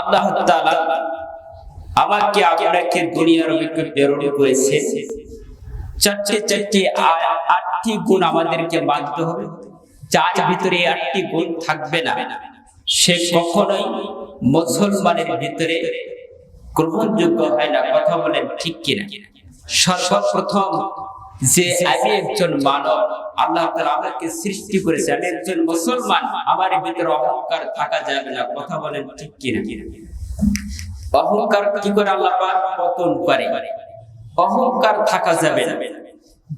আল্লাহ তাআলা আমাকে আপনাকে দুনিয়ার ভিতরে প্রেরণ করেছে। চারটে চারটে আটটি গুণ আমাদেরকে মানতে হবে। যার ভিতরে আটটি গুণ থাকবে না, সে কখনোই মুসলমানের ভিতরে গ্রহণযোগ্য হয় না। কথা বলেন ঠিক কিনা? সর্বপ্রথম যে আমি একজন মানব, আল্লাহ আমাকে সৃষ্টি করেছে। আমি একজন মুসলমান, আমার ভিতরে অহংকার থাকা যাবে না। কথা বলেন ঠিক কিনা? অহংকার কি করে আল্লাহ পতন করে? অহংকার থাকা যাবে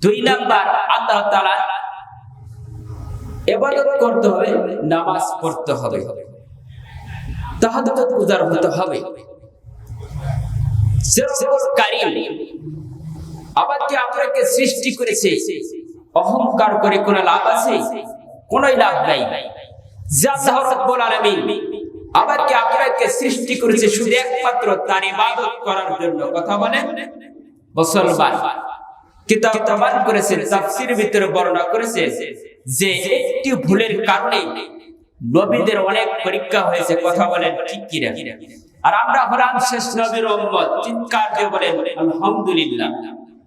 দুই নাম্বার, আল্লাহ তাআলা ইবাদত করতে হবে, নামাজ পড়তে হবে। তাহাজ্জুদ গুজার হতে হবে। কারীম আমাকে আপনাকে সৃষ্টি করেছে, অহংকার করে কোনো লাভ আছে? কোনোই লাভ নাই। যে যে ভুলের কারণে নবীদের অনেক পরীক্ষা হয়েছে, কথা বলেন ঠিক কিনা? আর আমরা হলাম শেষ নবীর চিৎকার বলেন, আলহামদুলিল্লাহ। যা যা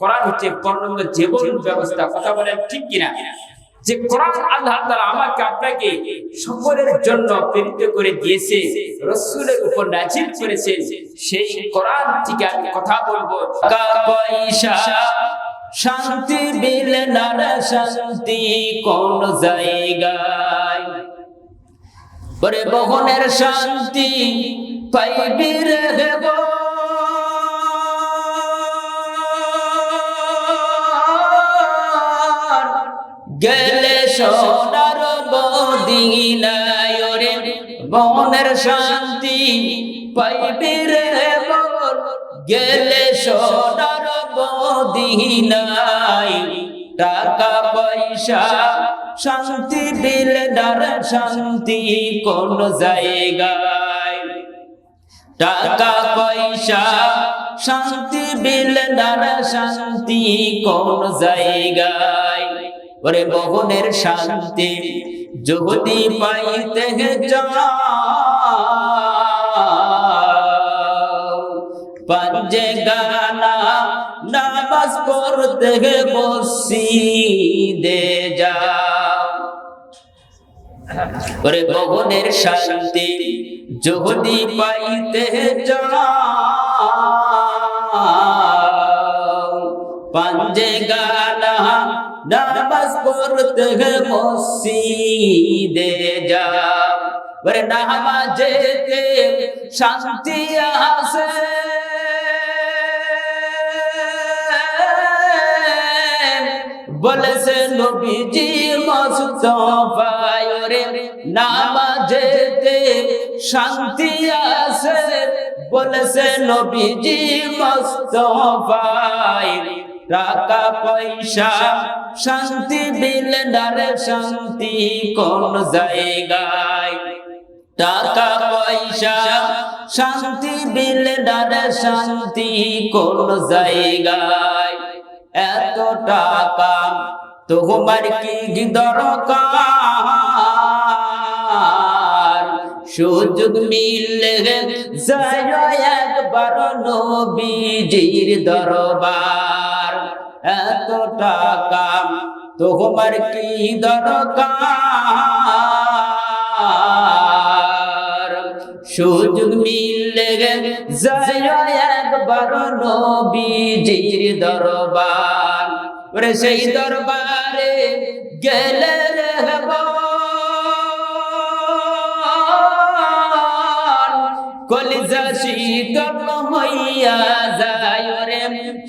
কোরআন হচ্ছে পূর্ণাঙ্গ জীবন ব্যবস্থা, কথা বলেন ঠিক কিনা? যে কোরআন আল্লাহ তাআলা আমাকে আপনাকে সকলের জন্য প্রেরিত করে দিয়েছে, রাসূলের উপর নাজিল করেছেন সেই কোরআন থেকে আমি কথা বলব। পয়সা শান্তি বিল না শান্তি কোন জায়গায়? পরে বহনের শান্তি পাইবি রে দেব গেলে সোনার বদিনায় রে বহনের শান্তি পাইবি রে বল গেলে সোনার বদিনায় টাকা, পয়সা, শান্তি দিল, ডার শান্তি কোন জায়গায়। টাকা, পয়সা, শান্তি বিল ডার শান্তি কোন জায়গায়। ওরে বহনের শান্তি যদি পাইতে পাঞ্জে গানা নামাজ পড়তে বসি দে যাও। ওরে ভবনের শান্তি যদি পাইতে যাও। পাঞ্জে গানা নামাজ পড়তে বসি দে যাও ওরে নামাজেতে শান্তি আসে বলেছে নবীজি মস্তফায় রে নামাজেতে শান্তি আছে। বলেছে নবীজি মস্তফায় টাকা, পয়সা, শান্তি বিল ডারে শান্তি কোন জায়গায়? টাকা, পয়সা, শান্তি বিল ডারে শান্তি কোন জায়গায়? এত টাকা তোমার কি দরকার? সুযোগ মিললে যায় একবার নবীজির দরবার। এত টাকা তোমার কি দরকার? সুযোগ মিলে একবার নবীজির দরবার। সেই দরবারে গেলে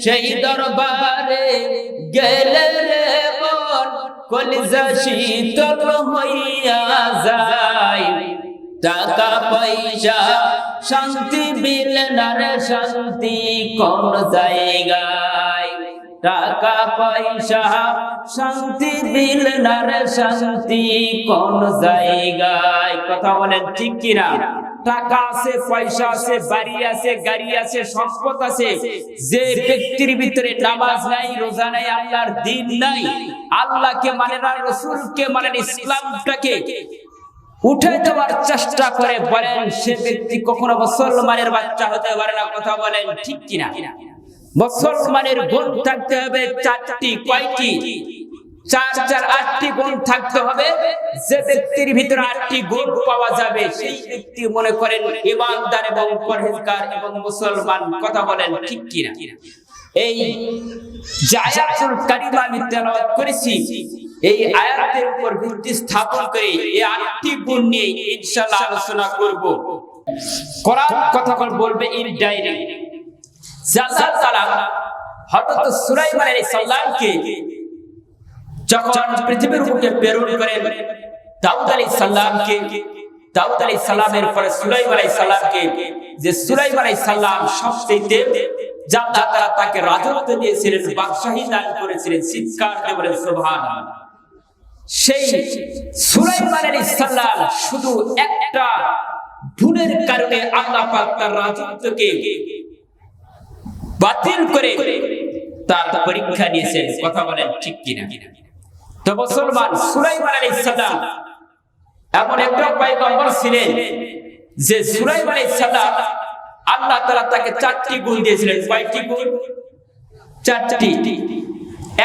সেই দরবারে গেলে রে বল কলিজা শীতল হইয়া যায়। টাকা, পয়সা, শান্তি বিল নারে শান্তি, কোন জায়গায়। টাকা, পয়সা, শান্তি বিল নারে শান্তি, কোন জায়গায়। কথা বলেন ঠিক কিনা? টাকা আছে, পয়সা আছে, বাড়ি আছে, গাড়ি আছে, সম্পদ আছে, যে ব্যক্তির ভিতরে নামাজ নাই, রোজা নাই, আল্লাহর দিন নাই, আল্লাহকে মানে না, রসুলকে মানে ইসলামটাকে উঠে দেওয়ার চেষ্টা করে বলেন, সে ব্যক্তি কখনো মুসলমানের বাচ্চা হতে পারে না, কথা বলেন ঠিক কিনা? মুসলমানের গুণ থাকতে হবে চারটি, কয়টি? চার চার, আটটি গুণ থাকতে হবে। যে ব্যক্তির ভিতরে আটটি গুণ পাওয়া যাবে, সেই ব্যক্তি মনে করেন ইমানদার এবং পরহেজগার এবং মুসলমান। কথা বলেন ঠিক কিনা? এই কারিমা করেছি, এই আয়াতের উপর ভিত্তি স্থাপন করে এই আটটি গুণ নিয়ে ইনশাআল্লাহ আলোচনা করব। কোরআন কথা বলবে ইনডাইরেক্ট আল্লাহ তাআলা হযরত সুলাইমান আলাইহিস সালামকে যখন পৃথিবীর বুকে প্রেরণ করেন দাউদ আলাইহিস সালামকে, দাউদ আলাইহিস সালামের পরে সুলাইমান আলাইহিস সালামকে, যে সুলাইমান আলাইহিস সালাম সবচেয়ে যা তাআলা তাকে রাজত্ব দিয়েছিলেন, বাদশাহী দান করেছিলেন, চিৎকার দিয়ে বলেন, সুবহানাল্লাহ। সেই সুলাইমান আলাইহিস সালাম শুধু একটা ভুলের কারণে আল্লাহ পাক তার রাজত্বকে বাতিল করে তার পরীক্ষা নিয়েছেন। কথা বলেন ঠিক কিনা? তো মুসলমান সুলাইমান আলাইহিস সালাম এমন একটা পয়গম্বর ছিলেন যে সুলাইমান আলাইহিস সালাম আল্লাহ তাআলা তাকে চারটি গুণ দিয়েছিলেন। কয়টি গুণ? চারটি।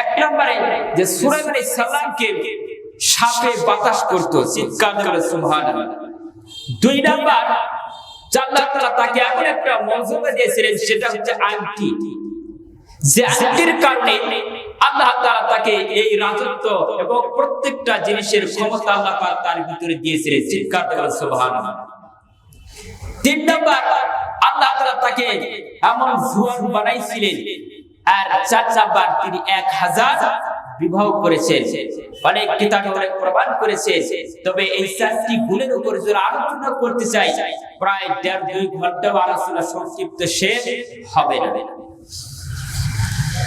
এক নম্বরে যে সুলাইমান আলাইহিস সালামকে সাপে বাতাস করত, চিৎকার করে, সুবহানাল্লাহ। দুই নাম্বার আল্লাহ তাআলা তাকে এমন একটা মর্যাদা দিয়েছিলেন, সেটা হচ্ছে আংটি। যে আংটির কারণে আল্লাহ তাআলা তাকে এই রাজত্ব এবং প্রত্যেকটা জিনিসের ক্ষমতা আল্লাহ পাক তার ভিতরে দিয়েছিলেন। চিৎকার করে সুবহানাল্লাহ। তিন নাম্বার, আল্লাহ তাআলা তাকে এমন জুয়ান বানাইছিলেন, আর চার নাম্বার তিনি এক হাজার বিবাহ করেছেন। অনেক কিতাবে অনেক প্রমাণ করেছে। তবে এই চারটি গুণের উপর যদি আলোচনা করতে চাই, প্রায় দেড় দুই ঘণ্টা আলোচনা সংক্ষিপ্ত শেষ হবে না।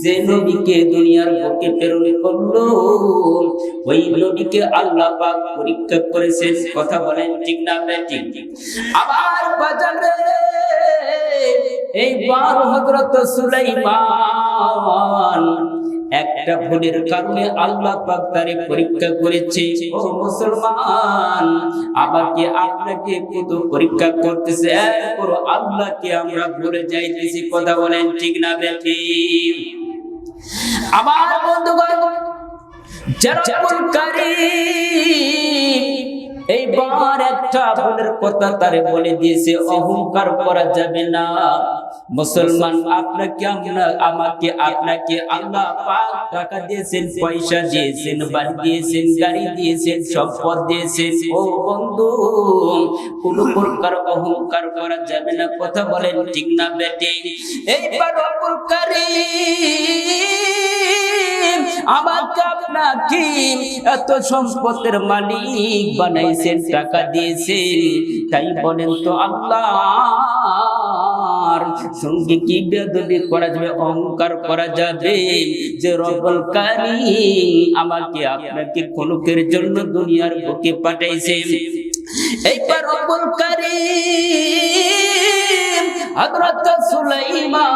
যে নবীকে দুনিয়ার বুকে প্রেরণ করল, ওই নবীকে আল্লাহ পাক পরীক্ষা করেছেন। কথা বলেন ঠিক না ঠিক আবার বাজান রে এইবার হযরত সুলাইমান একটা ভুলের কারণে আল্লাহ পাক তারে পরীক্ষা করেছে। ও মুসলমান আমাকে আপনাকে কত পরীক্ষা করতেছে? আল্লাহকে আমরা ভুলে যাইতেছি। কথা বলেন ঠিক না বেঠি আমার বন্ধুগণ যারা এইবার একটা ভুলের কথা তারে বলে দিয়েছে, অহংকার করা যাবে না। মুসলমান, আপনাকে আমরা, আমাকে, আপনাকে আল্লাহ পাক টাকা দিয়েছেন, পয়সা দিয়েছেন, বাড়ি দিয়েছেন, গাড়ি দিয়েছেন, সম্পদ দিয়েছেন। ও বন্ধু, কোন প্রকার অহংকার করা যাবে না, কথা বলেন ঠিক না বেটে এইবার অহংকারী আমাকে আপনাকে এত সম্পদের মালিক বানাইছেন, টাকা দিয়েছেন। তাই বলেন তো আল্লাহর সঙ্গে কি বেদবি করা যাবে, অহংকার করা যাবে? যে রবল কারি আমাকে আপনাকে কলকের জন্য দুনিয়ার বুকে পাঠাইছে এইবার রবল কারি হযরত সুলাইমান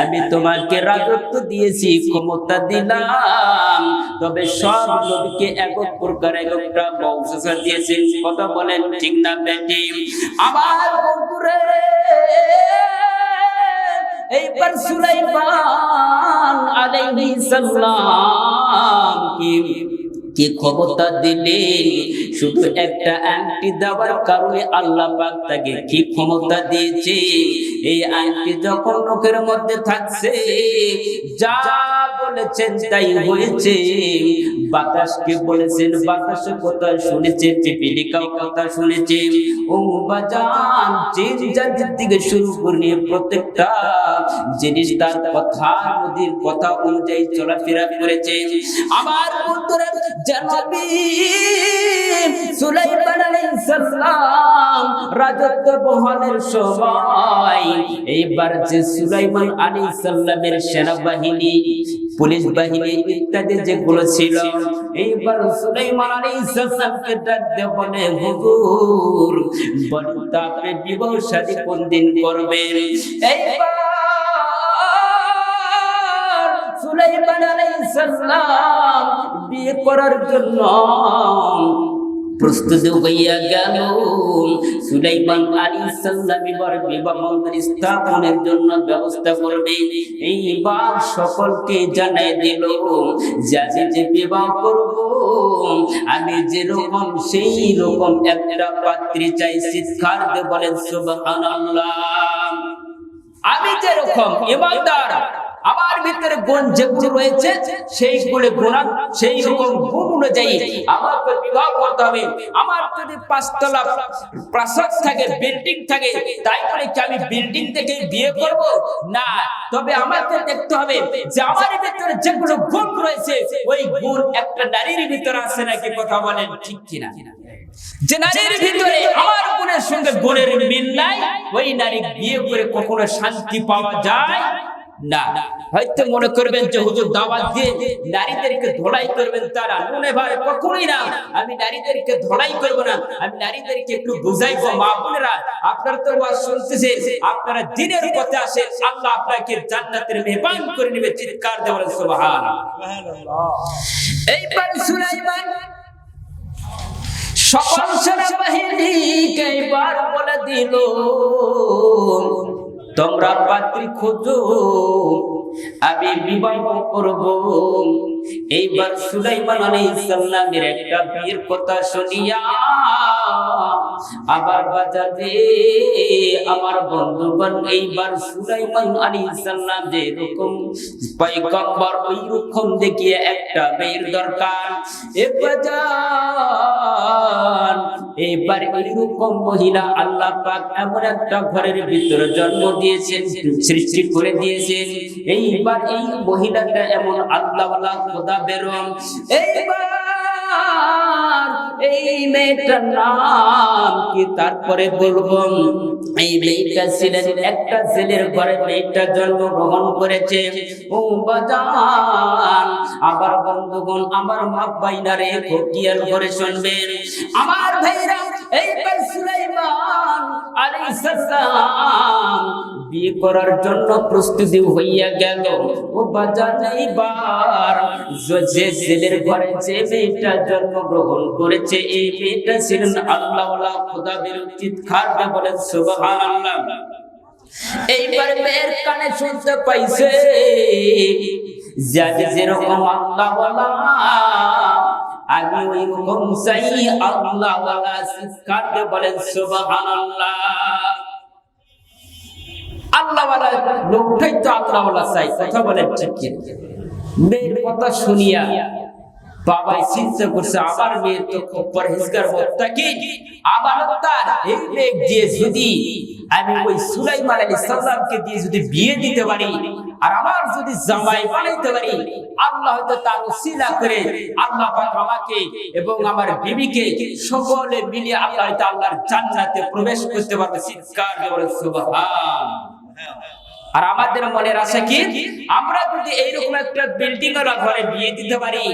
আমি তোমাকে রাজত্ব দিয়েছি, ক্ষমতা দিলাম। তবে সব নবীকে এক প্রকার একটা বংশধর দিয়েছেন। কথা বলেন ঠিক না বেটি এইবার সুলাইমান কি কি ক্ষমতা দিলেন শুধু একটা আংটি দেওয়ার কারণে আল্লাহ পাক তাকে কি ক্ষমতা দিয়েছে? এই আংটি যখন লোকের মধ্যে থাকছে, যা বলেছেন, তাই হয়েছে। বাতাসকে বলেছেন, বাতাস কথা শুনেছে পিপিলিকাও কথা শুনেছে। ও বাজান, জিন জাতির থেকে শুরু করে প্রত্যেকটা জিনিস তার কথা, নদীর কথা অনুযায়ী চলাফেরা করেছে। আমার বন্ধুরা জানাবি, সুলাইমান আলাইহিস সালাম রাজত্ব বহালের সময়। এইবার যে সুলাইমান আলাইহিস সালামের সেনাবাহিনী, পুলিশ বাহিনী ইত্যাদি যেগুলো ছিল, এইবার সুলাইমান আলাইহিস সালামকে ডাক দিয়ে বলে, হুজুর বলেন বিবাহ শাদী কোন দিন করবেন এইবার সুলাইমান আলাইহিস সালাম বিয়ে করার জন্য প্রস্তুত হইয়া গেল। সুলাইমান আলাইহিস সালাম বিবাহ মন্দির স্থাপনের জন্য ব্যবস্থা করবে। এইবার সকলকে জানাই দিল যে যে বিবাহ করব, আমি যেরকম সেই রকম একটা পাত্রী চাই। চিৎকার দিয়ে বলেন, সুবহানাল্লাহ। আমি যেরকম ইমানদার আমার ভিতরে গুণ যেগুলো রয়েছে সেইগুলো গুণ সেই রকম গুণ অনুযায়ী আমাকে বিবাহ করতে হবে। আমার যদি পাঁচতলা প্রাসাদ থাকে বিল্ডিং থাকে, তাই বলে কি আমি বিল্ডিং থেকে বিয়ে করব? না, তবে আমাকে দেখতে হবে যে আমার ভিতরে যেগুলো গুণ রয়েছে, ওই গুণ একটা নারীর ভিতরে আছে নাকি কথা বলেন ঠিক কিনা? যে নারীর ভিতরে আমার গুণের সঙ্গে গুণের মিল নাই, ওই নারী বিয়ে করে কখনো শান্তি পাওয়া যায়? না। হয়তো মনে করবেন যে হুজুর দাওয়াত দিয়ে নারীদেরকে ধোলাই করবেন তারা। মনে ভাই কখনোই না। আমি নারীদেরকে ধোলাই করব না। আমি নারীদেরকে একটু বুঝাইবো, মা বোনেরা। আপনারা তো ওয়াজ শুনতেছে আপনারা দিনের পথে আসেন। আল্লাহ আপনাকে জান্নাতের মেহমান করে নেবে। চিৎকার দেওয়ার সুবহান এইবার সুলাইমান সকল সেনাবাহিনীকে এবার বলে দিল তোমরা পাত্রী খোঁজো, আমি বিবাহ করব। এইবার সুলাইমান আলাইহিস সালামের একটা বিয়ের কথা শুনিয়া আবার বাজারে আমার বন্ধুগণ এইবার সুলাইমান আলাইহিস সালাম যে রকম পয়গম্বর ওই রকম দেখিয়ে একটা মেয়ের দরকার। এ বাজার এবার এইরকম মহিলা আল্লাহ পাক এমন একটা ঘরের ভিতরে জন্ম দিয়েছেন, সৃষ্টি করে দিয়েছেন। এইবার এই মহিলাটা এমন আল্লাহওয়ালা খোদা বেরম এইবার এই মেয়েটার নাম কি তারপরে বলব? এই মেয়েটা ছিলেন একটা ছেলের ঘরে মেয়েটা জন্মগ্রহণ করেছে। ও বাজান আবার বন্ধুগণ, আমার মা বাইনারে খতিয়াল করে শুনবেন। আমার ভাইরা সুলাইমান বিয়ে করার জন্য প্রস্তুতি হইয়া গেল। ও বাজান যে ঘরে যে মেয়েটা জন্মগ্রহণ করেছে, এই মেয়েটা ছিলেন আল্লাহওয়ালা, খোদা বের চিৎকার দিয়ে বলেন, সুবহানাল্লাহ। এইবার মেয়ের কানে শুনতে পাইছে যাদের যেরকম আল্লাহওয়ালা আমি ওই রকম চাই আল্লাহওয়ালা চিৎকার দিয়ে বলেন, সুবহানাল্লাহ। আল্লাহওয়ালা লোকটাই তো আল্লাহওয়ালা চাই, কথা বলেন ঠিক মেয়ের কথা শুনিয়া বাবাই চিন্তা করছে, আমার মেয়ে তো খুব পরহেজগার কি? আমার তার এই মেঘ দিয়ে যদি আমি ওই সুলাইমান আলাইহিস সালামকে দিয়ে যদি বিয়ে দিতে পারি, আর আমার যদি জামাই বানাইতে পারি, আল্লাহ হয়তো তার উসিলা করে আল্লাহ পাক আমাকে এবং আমার বিবিকে সকলে মিলে আল্লাহ হয়তো আল্লাহর জান্নাতে প্রবেশ করতে পারবে। চিৎকার করে সুবহান। আর আমাদের মনের আশা কি? আমরা যদি এইরকম একটা বিল্ডিং এর ঘরে বিয়ে দিতে পারি,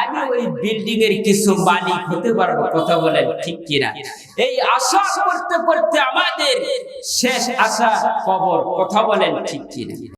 আমি ওই বিল্ডিং এর কিছু মালিক হতে পারব। কথা বলেন, ঠিক কিনা? এই আশা করতে করতে আমাদের শেষ আশা কবর। কথা বলেন ঠিক কিনা?